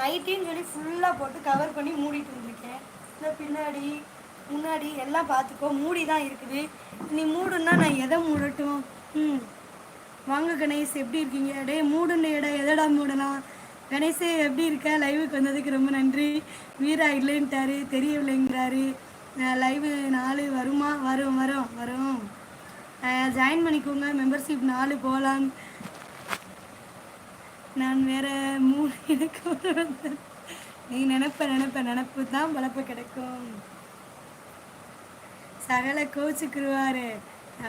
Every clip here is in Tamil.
நைட்டின்னு சொல்லி ஃபுல்லாக போட்டு கவர் பண்ணி மூடிட்டு வந்திருக்கேன் இந்த பின்னாடி முன்னாடி எல்லாம் பார்த்துக்கோ மூடி தான் இருக்குது. நீ மூடுன்னா நான் எதை மூடட்டும்? ம். வாங்க கணேஷ் எப்படி இருக்கீங்க? டே மூடுன இடம் எதடா மூடலாம் கணேஷே எப்படி இருக்க? லைவுக்கு வந்ததுக்கு ரொம்ப நன்றி. வீரா இல்லைன்ட்டாரு தெரியவில்லைங்கிறாரு. லைவு நாலு வருமா? வரும் வரும் வரும். ஜாயின் பண்ணிக்கோங்க. மெம்பர்ஷிப் நாலு போகலாம் நான் வேற மூணு எனக்கு ஒரு வந்து. நீ நினைப்ப நினைப்ப நினப்பு தான் பழப்ப கிடைக்கும். சகல கோச்சுக்குருவாரு.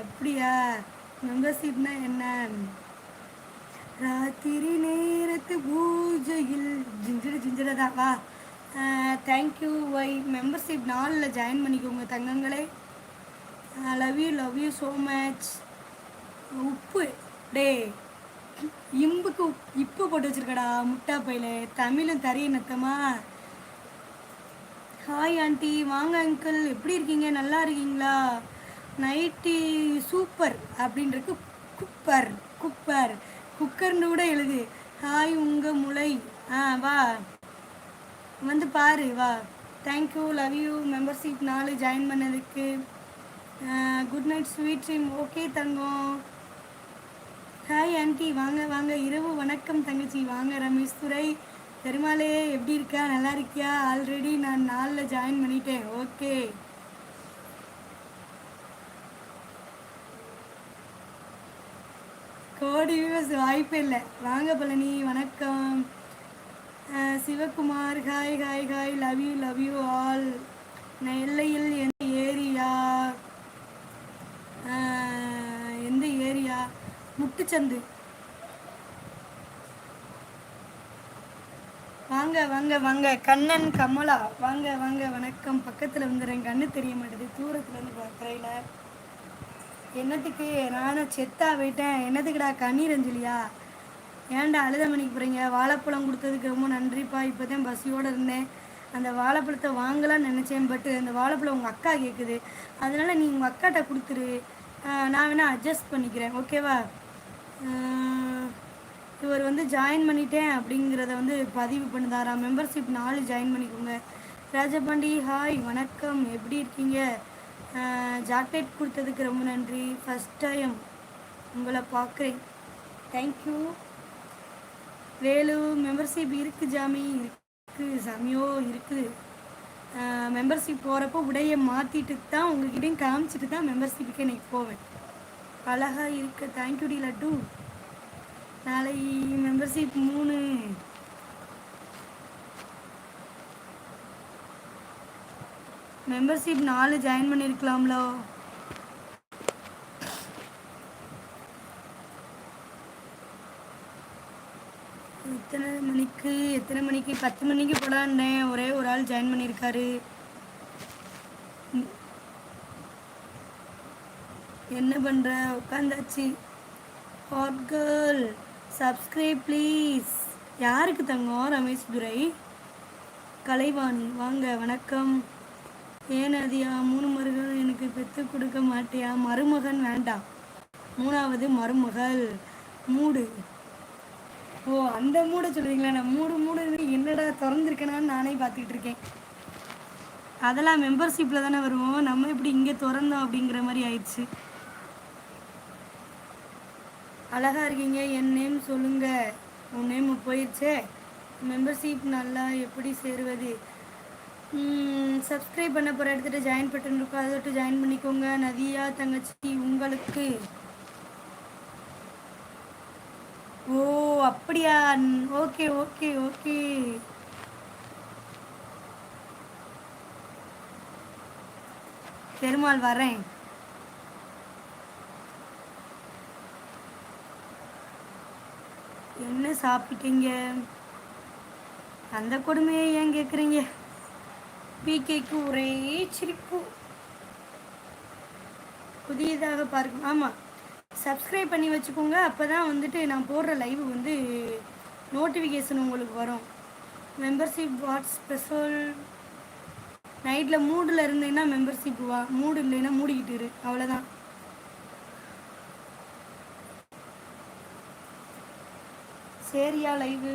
அப்படியா? மெம்பர்ஷிப்னா என்ன ராத்திரி நேரத்து பூஜையில் ஜிஞ்சரு ஜிஞ்சிடதா வா. தேங்க்யூ ஒய் மெம்பர்ஷிப் நாளில் ஜாயின் பண்ணிக்கோங்க தங்கங்களே. Love you love you so much உப்பு. டே இம்புக்கு உப்- இப்பு போட்டு வச்சிருக்கடா முட்டா பையில. தமிழும் தரைய நத்தமா. ஹாய் ஆண்டி வாங்க அங்கிள் எப்படி இருக்கீங்க? நல்லா இருக்கீங்களா? நைட்டி சூப்பர் அப்படின்றது குப்பர் குப்பர் குக்கர்னு கூட எழுது. ஹாய் உங்க முளை. ஆ வா. வந்து பாரு வா. Thank you love you membership நாலு ஜாயின் பண்ணதுக்கு. Good night sweet dream okay தங்கம். ஜானகி வாங்க வாங்க. இரவு வணக்கம் தங்கச்சி. வாங்க ரமேஷ் துரை. பெருமாளே எப்படி இருக்கா நல்லா இருக்கியா? ஆல்ரெடி நான் நாளில் ஜாயின் பண்ணிட்டேன். ஓகே கோடி வியூஸ் வாய்ப்பே இல்லை. வாங்க பழனி. வணக்கம். Sivakumar hi hi hi love you love you all நெல்லையில் எந்த ஏரியா? எந்த ஏரியா? முட்டுச்சந்து வாங்க வாங்க வாங்க. கண்ணன் கமலா. வாங்க வாங்க. வணக்கம். பக்கத்தில் வந்துடுறேன் கண்ணு தெரிய மாட்டேது. தூரத்துலேருந்து பார்க்குறையில என்னத்துக்கு? நானும் செத்தா போயிட்டேன். என்னத்துக்குடா கண்ணீர் அஞ்சலியா ஏன்டா அழுத மணிக்கு போகிறீங்க வாழைப்பழம் கொடுத்ததுக்கு ரொம்ப நன்றிப்பா. இப்போ தான் பசியோடு இருந்தேன். அந்த வாழைப்பழத்தை வாங்கலாம்னு நினச்சேன். பட் அந்த வாழைப்பழம் உங்கள் அக்கா கேட்குது அதனால நீ உங்கள் அக்காட்ட கொடுத்துரு. நான் வேணால் அட்ஜஸ்ட் பண்ணிக்கிறேன். ஓகேவா இவர் வந்து ஜாயின் பண்ணிட்டேன் அப்படிங்கிறத வந்து பதிவு பண்ணுதாரா? மெம்பர்ஷிப் நாலு ஜாயின் பண்ணிக்கோங்க. ராஜபாண்டி ஹாய் வணக்கம். எப்படி இருக்கீங்க? ஜாக்கெட் கொடுத்ததுக்கு ரொம்ப நன்றி. ஃபஸ்ட் டைம் உங்களை பார்க்குறேன். தேங்க்யூ வேலு மெம்பர்ஷிப் இருக்கு ஜாமி. இருக்கு சாமியோ இருக்குது மெம்பர்ஷிப் போகிறப்போ உடையை மாற்றிட்டு தான் உங்ககிட்டையும் காமிச்சிட்டு தான் மெம்பர்ஷிப்புக்கு இன்னைக்கு போவேன். அழகாக இருக்கு. தேங்க்யூ டி லட்டு. நாளை மெம்பர்ஷிப் மூணு. மெம்பர்ஷிப் நாலு ஜாயின் பண்ணியிருக்கலாம்லோ எத்தனை மணிக்கு எத்தனை மணிக்கு பத்து மணிக்கு போடாண்டேன் ஒரே ஒரு ஆள் ஜாயின் பண்ணியிருக்காரு என்ன பண்ணுற உட்காந்தாச்சு. ஹாட் கேர்ள் சப்ஸ்கிரைப் ப்ளீஸ் யாருக்கு தங்கம்? ரமேஷ் துரை. கலைவாணி. வாங்க வணக்கம். ஏன் அதியா? மூணு மருகள் எனக்கு பெற்று கொடுக்க மாட்டியா? மருமகன் வேண்டாம் மூணாவது மருமகள். மூடு. ஓ அந்த மூட சொல்லுவீங்களா நான் மூடு மூடு என்னடா திறந்துருக்கேனான்னு நானே பார்த்துக்கிட்டு இருக்கேன். அதெல்லாம் மெம்பர்ஷிப்பில் தானே வருவோம். நம்ம எப்படி இங்கே திறந்தோம் அப்படிங்கிற மாதிரி ஆயிடுச்சு. அழகா இருக்கீங்க. என் நேம் சொல்லுங்க. உன் நேம் போயிடுச்சே. மெம்பர்ஷிப் நல்லா எப்படி சேருவது? சப்ஸ்கிரைப் பண்ண போகிற இடத்துல ஜாயின் பட்டன் இருக்கும் அதை விட்டு ஜாயின் பண்ணிக்கோங்க. நதியா தங்கச்சி உங்களுக்கு. ஓ அப்படியா? Okay okay okay. பெருமாள் வரேன். என்ன சாப்பிட்டீங்க? அந்த கொடுமையை ஏன் கேட்குறீங்க? பிகேக்கு ஒரே சிரிப்பு. புதியதாக பார்க்க ஆமாம் சப்ஸ்கிரைப் பண்ணி வச்சுக்கோங்க. அப்போ தான் வந்துட்டு நான் போடுற லைவ் வந்து நோட்டிஃபிகேஷன் உங்களுக்கு வரும். மெம்பர்ஷிப் வாட்ஸ் ஸ்பெஷல் நைட்டில் மூடில் இருந்தீங்கன்னா மெம்பர்ஷிப் வா மூடு இல்லைன்னா மூடிக்கிட்டு இரு. அவ்வளோதான் சரியா லைவு